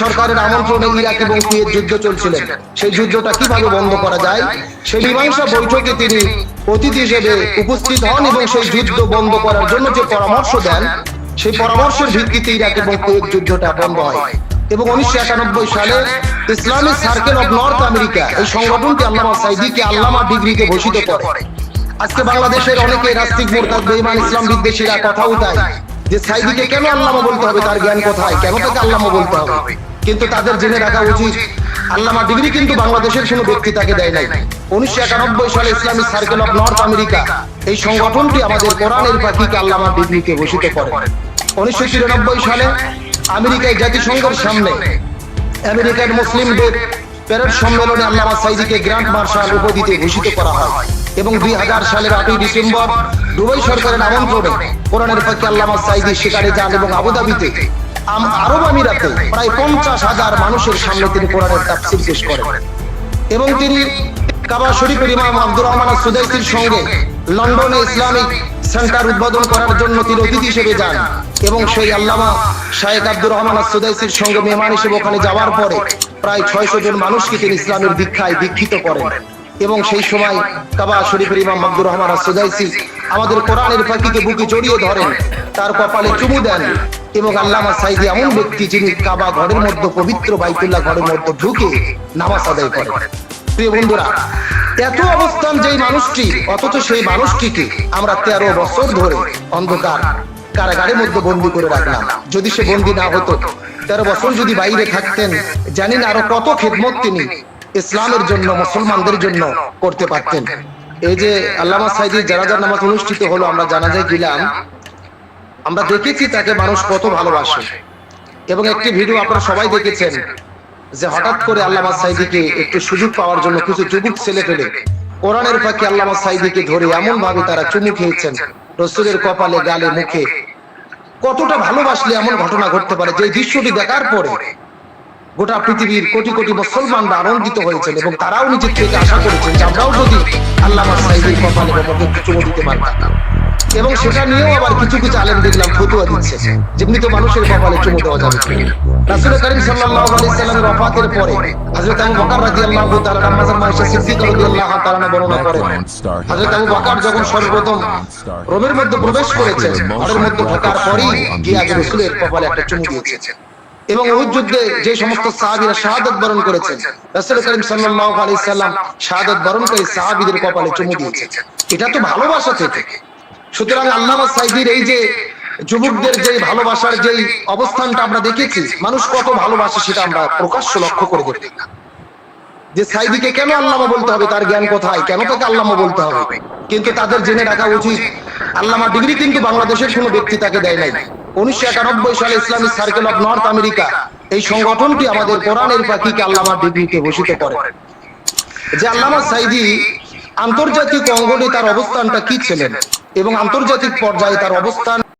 সরকারের আমন্ত্রণে ইরাক এবং কুয়েত যুদ্ধ চলছিলেন। সেই যুদ্ধটা কীভাবে বন্ধ করা যায়? সেই মীমাংসা বৈঠকে তিনি অতিথি হিসেবে উপস্থিত হন এবং সেই যুদ্ধ বন্ধ করার জন্য যে পরামর্শ দেন, সেই পরামর্শের ভিত্তিতে ইরাক এবং কুয়েত যুদ্ধটা বন্ধ হয়। এবং উনিশশো একানব্বই সালে Islamic circle of North America, এই সংগঠনটি আল্লামা সাইদিকে আল্লামা ডিগ্রিতে ঘোষিত করে। আজকে বাংলাদেশের অনেকে রাস্তিক মোরতাদ, বেঈমান, ইসলাম বিদ্বেষীরা কথা উঠায় যে সাইদিকে কেন আল্লামা বলতে হবে? তার জ্ঞান কোথায়? কেন তাকে আল্লামা বলতে হবে? কিন্তু তাদের জেনে রাখা উচিত, আল্লামা ডিগ্রি কিন্তু বাংলাদেশের কোনো ব্যক্তি তাকে দেয় নাই। উনিশশো একানব্বই সালে Islamic circle of North America, এই সংগঠনটি আমাদের কোরআনের পাখিকে আল্লামা ডিগ্রিকে ঘোষিত করে। উনিশশো তিরানব্বই সালে আমেরিকায় জাতিসংঘের সামনে আমেরিকান মুসলিমদের প্যারেড সম্মেলনে আল্লামা সাইদিকে গ্র্যান্ড মার্শাল উপাধিতে ভূষিত করা হয় এবং দুই হাজার সালের আটই ডিসেম্বর দুবাই সরকারের আমন্ত্রণে কোরআনের পক্ষে আল্লামা সাইদি সেখানে যান এবং আবুধাবিতে আরব আমিরাতে প্রায় পঞ্চাশ হাজার মানুষের সামনে তিনি কোরআনের তাফসির পেশ করেন। এবং তিনি কাবা শরীফের ইমাম আব্দুর রহমান সুদাইসির সঙ্গে লন্ডনে ইসলামিক সেন্টার উদ্বোধন করার জন্য তিনি অতিথি হিসেবে যান এবং সেই আল্লামা আব্দুর রহমান সুদাইসির সঙ্গে মেহমান হিসেবে ওখানে যাওয়ার পরে প্রায় ছয়শো জন মানুষকে তিনি ইসলামের দীক্ষায় দীক্ষিত করেন এবং সেই সময় কাবা শরীফের ইমাম আব্দুর রহমান সুদাইসি আমাদের কোরআনের পাখিকে বুকে জড়িয়ে ধরেন, তার কপালে চুমু দেন এবং আল্লামা সাইদি এমন ব্যক্তি যিনি কাবা ঘরের মধ্যে, পবিত্র বাইতুল্লাহ ঘরের মধ্যে ঢুকে নামাজ আদায় প্রিয় বন্ধুরা, এত অবস্থান যেই মানুষটি, অথচ সেই মানুষটিকে আমরা তেরো বছর ধরে অন্ধকার কারাগারের মধ্যে বন্দি করে রাখলাম। যদি সে বন্দি না হতো, তেরো বছর যদি বাইরে থাকতেন, জানি না আরও কত খেদমত তিনি ইসলামের জন্য, মুসলমানদের জন্য করতে পারতেন। এই যে আল্লামা সাইদির জানাজার নামাজ অনুষ্ঠিত হলো, আমরা জানাজায় গেলাম আমরা দেখেছি তাকে মানুষ কত ভালোবাসে। এবং একটি ভিডিও আপনারা সবাই দেখেছেন যে হঠাৎ করে আল্লামা সাইদিকে একটু সুযোগ পাওয়ার জন্য কিছু যুবক ছেলে পেলে কোরআনের ফাঁকে আল্লামা সাইদিকে ধরে এমন ভাবে তারা চুমু খেয়েছেন, রসুলের কপালে, গালে, মুখে। কতটা ভালোবাসলে এমন ঘটনা ঘটতে পারে যে দৃশ্যটি দেখার পরে গোটা পৃথিবীর কোটি কোটি মুসলমানরা আনন্দিত হয়েছেন এবং তারাও নিজের থেকে আশা করেছেন যে আমরাও যদি আল্লামা সাইদির কপালে একটু চুমু দিতে পারতাম। এবং সেটা নিয়েও আবার কিছু কিছু আলেম দেখলাম ফতুয়া দিচ্ছে। যেমনি তো মানুষের কপালে চুমু দেওয়া যাবে। রাসূল করিম সাল্লাল্লাহু আলাইহি সাল্লামের ওফাতের পরে হযরত আবু বকর রাদিয়াল্লাহু তাআলা নামাজের মাইশা সিদ্দিক রাদিয়াল্লাহু তাআলা বর্ণনা করেন। হযরত আবু বকর যখন সর্বপ্রথম রোমের মধ্যে প্রবেশ করেছেন ঘরের মধ্যে ঢোকার পরেই গিয়ে আগে রাসূলের কপালে একটা চুমু দিয়েছেন এবং ওই যুদ্ধে যে সমস্ত সাহাবীরা শাহাদাত বরণ করেছেন রাসূল করিম সাল্লাল্লাহু আলাইহি সাল্লাম শাহাদাত বরণ করে সাহাবীদের কপালে চুমু দিয়েছেন এটা তো ভালোবাসা থেকে সুতরাং আল্লামা সাইদির এই যে যুবকদের যে ভালোবাসার যে অবস্থানটা আমরা দেখেছি, মানুষ কত ভালোবাসে সেটা আমরা প্রকাশ্য লক্ষ্য করে দেখি। যে সাইদিকে কেন আল্লামা বলতে হবে, তার জ্ঞান কোথায়? কেন তাকে আল্লামা বলতে হবে? কিন্তু তাদের জেনে রাখা উচিত, আল্লামা ডিগ্রি কিন্তু বাংলাদেশের কোনো ব্যক্তি তাকে দেয় নাই। উনিশশো একানব্বই সালে Islamic circle of North America, এই সংগঠনটি আমাদের কোরআনের পাখিকে আল্লামা ডিগ্রিকে ঘোষিত করে। যে আল্লামা সাইদি আন্তর্জাতিক অঙ্গনে তার অবস্থানটা কি ছিলেন? এবং আন্তর্জাতিক পর্যায়ে তার অবস্থান